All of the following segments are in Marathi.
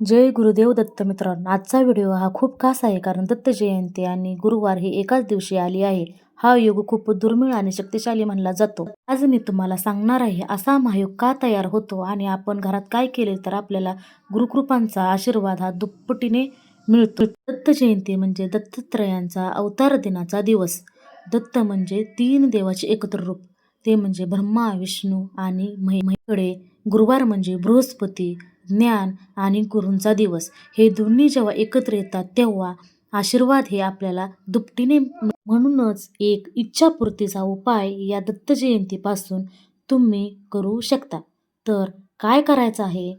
जय गुरुदेव दत्त मित्रांनो आजचा व्हिडिओ हा खूप खास आहे कारण दत्त जयंती आणि गुरुवार ही एकाच दिवशी आली आहे. हा योग खूप दुर्मिळ आणि शक्तिशाली म्हणला जातो. आज मी तुम्हाला सांगणार आहे असा महायोग का तयार होतो आणि आपण घरात काय केले तर आपल्याला गुरुकृपांचा आशीर्वाद हा दुप्पटीने मिळतो. दत्त जयंती म्हणजे दत्तात्रयांचा अवतार दिनाचा दिवस. दत्त म्हणजे तीन देवाचे एकत्र रूप. ते म्हणजे ब्रह्मा विष्णू आणि महिकडे गुरुवार म्हणजे बृहस्पती. ज्ञान आणि गुरूंचा दिवस. हे दोन्ही जेव्हा एकत्र येतात तेव्हा आशीर्वाद हे आपल्याला दुपटीने म्हणूनच एक इच्छापूर्तीचा उपाय या दत्त जयंतीपासून तुम्ही करू शकता. तर काय करायचं आहे?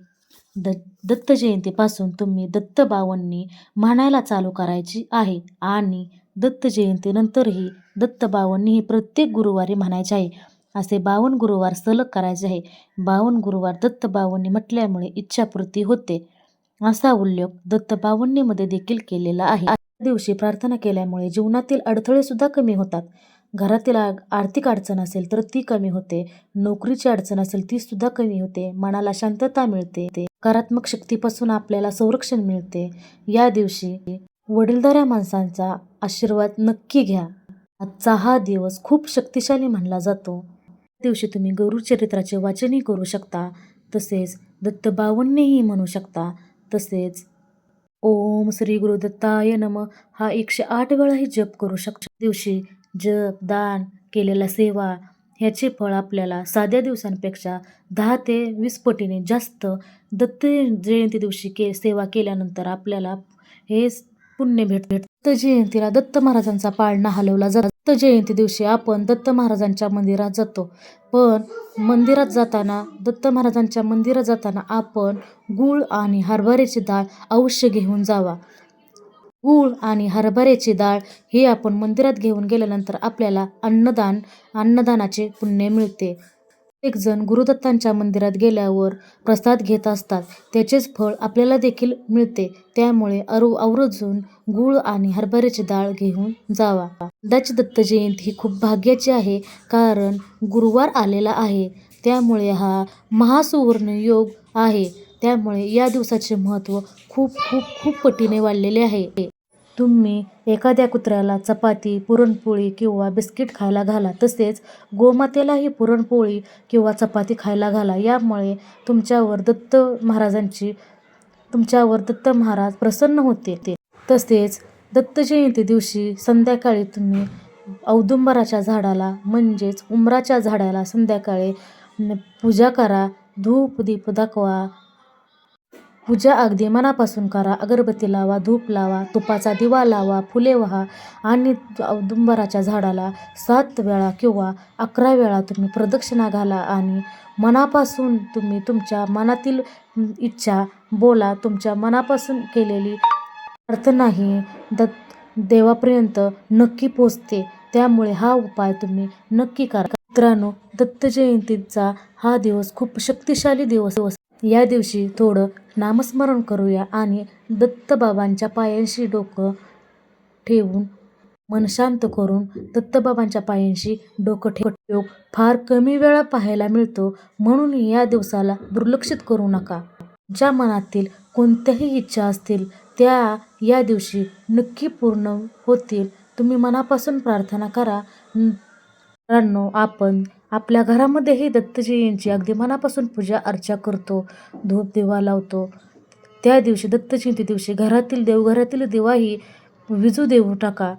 द दत्त जयंतीपासून तुम्ही दत्तबावांनी म्हणायला चालू करायची आहे आणि दत्त जयंतीनंतरही दत्त प्रत्येक गुरुवारी म्हणायचे आहे. असे बावन गुरुवार सलग करायचे आहे. बावन गुरुवार दत्तबावनी म्हटल्यामुळे इच्छापूर्ती होते. असा उल्लेख दत्तबावन्नीमध्ये देखील केलेला आहे. त्या दिवशी प्रार्थना केल्यामुळे जीवनातील अडथळे सुद्धा कमी होतात. घरातील आर्थिक अडचण असेल तर ती कमी होते. नोकरीची अडचण असेल ती सुद्धा कमी होते. मनाला शांतता मिळते. ते सकारात्मक शक्तीपासून आपल्याला संरक्षण मिळते. या दिवशी वडीलधाऱ्या माणसांचा आशीर्वाद नक्की घ्या. आजचा हा दिवस खूप शक्तिशाली मानला जातो. दिवशी तुम्ही गुरुचरित्राचे वाचनही करू शकता. तसेच दत्तबावन्नेही म्हणू शकता. तसेच ओम श्री गुरुदत्ताय नम. हा एकशे आठ वेळाही जप करू शकतो. दिवशी जप दान केलेला सेवा ह्याचे फळ आपल्याला साध्या दिवसांपेक्षा दहा ते वीस पटीने जास्त दत्त जयंती दिवशी के सेवा केल्यानंतर आपल्याला हे पुण्य भेट भेट दत्त जयंतीला दत्त महाराजांचा पाळणा हलवला जातो. दत्त जयंती दिवशी आपण दत्त महाराजांच्या मंदिरात जातो. पण मंदिरात जाताना दत्त महाराजांच्या मंदिरात जाताना आपण गूळ आणि हरभऱ्याची डाळ अवश्य घेऊन जावा. गूळ आणि हरभऱ्याची डाळ हे आपण मंदिरात घेऊन गेल्यानंतर आपल्याला अन्नदान अन्नदानाचे पुण्य मिळते. एक जण गुरुदत्तांच्या मंदिरात गेल्यावर प्रसाद घेत असतात. त्याचेच फळ आपल्याला देखील मिळते. त्यामुळे अरु आवर्जून गूळ आणि हरभऱ्याची डाळ घेऊन जावा. यंदाची दत्त जयंती ही खूप भाग्याची आहे कारण गुरुवार आलेला आहे. त्यामुळे हा महासुवर्ण योग आहे. त्यामुळे या दिवसाचे महत्त्व खूप खूप खूप पटीने वाढलेले आहे. तुम्ही एखाद्या कुत्र्याला चपाती पुरणपोळी किंवा बिस्किट खायला घाला. तसेच गोमातेलाही पुरणपोळी किंवा चपाती खायला घाला. यामुळे तुमच्यावर दत्त महाराजांची तुमच्यावर दत्त महाराज प्रसन्न होते. ते तसेच दत्त जयंती दिवशी संध्याकाळी तुम्ही औदुंबराच्या झाडाला म्हणजेच उमराच्या झाडाला संध्याकाळी पूजा करा. धूप दीप दाखवा. पूजा अगदी मनापासून करा. अगरबत्ती लावा धूप लावा तुपाचा दिवा लावा फुले वाहा आणि औदुंबराच्या झाडाला सात वेळा किंवा अकरा वेळा तुम्ही प्रदक्षिणा घाला आणि मनापासून तुम्ही तुमच्या मनातील इच्छा बोला. तुमच्या मनापासून केलेली प्रार्थनाही दत्त देवापर्यंत नक्की पोचते. त्यामुळे हा उपाय तुम्ही नक्की करा. मित्रांनो दत्त जयंतीचा हा दिवस खूप शक्तिशाली दिवस. या दिवशी थोडं नामस्मरण करूया आणि दत्तबाबांच्या पायांशी डोकं ठेवून मन शांत करून दत्तबाबांच्या पायांशी डोकं ठेव. योग फार कमी वेळा पाहायला मिळतो म्हणून या दिवसाला दुर्लक्षित करू नका. ज्या मनातील कोणत्याही इच्छा असतील त्या या दिवशी नक्की पूर्ण होतील. तुम्ही मनापासून प्रार्थना करा. मित्रांनो आपण आपल्या घरामध्येही दत्त अगदी मनापासून पूजा अर्चा करतो धूप दिवा लावतो. त्या दिवशी दत्तजयंती दिवशी घरातील देवघरातील दिवाही विजू देऊ टाका.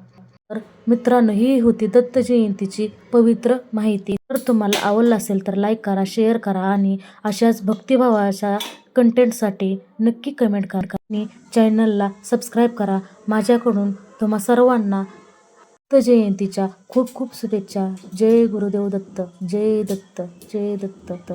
तर मित्रांनो ही होती दत्त जयंतीची पवित्र माहिती. जर तुम्हाला आवडलं असेल तर लाईक करा शेअर करा आणि अशाच भक्तिभावाच्या कंटेंटसाठी नक्की कमेंट करा. आणि चॅनलला सबस्क्राईब करा. माझ्याकडून तुम्हा सर्वांना दत्त जयंतीच्या खूप खूप शुभेच्छा. जय गुरुदेव दत्त जय दत्त जय दत्त.